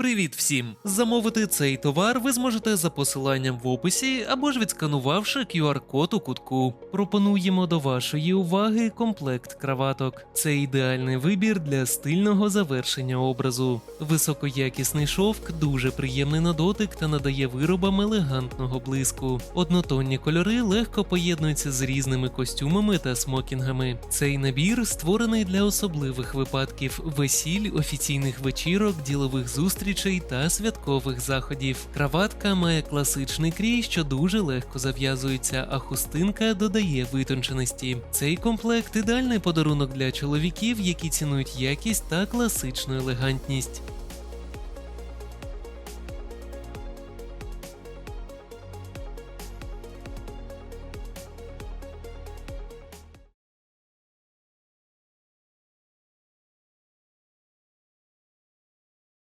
Привіт всім! Замовити цей товар ви зможете за посиланням в описі або ж відсканувавши QR-код у кутку. Пропонуємо до вашої уваги комплект краваток. Це ідеальний вибір для стильного завершення образу. Високоякісний шовк дуже приємний на дотик та надає виробам елегантного блиску. Однотонні кольори легко поєднуються з різними костюмами та смокінгами. Цей набір створений для особливих випадків весіль, офіційних вечірок, ділових зустрічей та святкових заходів. Краватка має класичний крій, що дуже легко зав'язується, а хустинка додає витонченості. Цей комплект ідеальний подарунок для чоловіків, які цінують якість та класичну елегантність.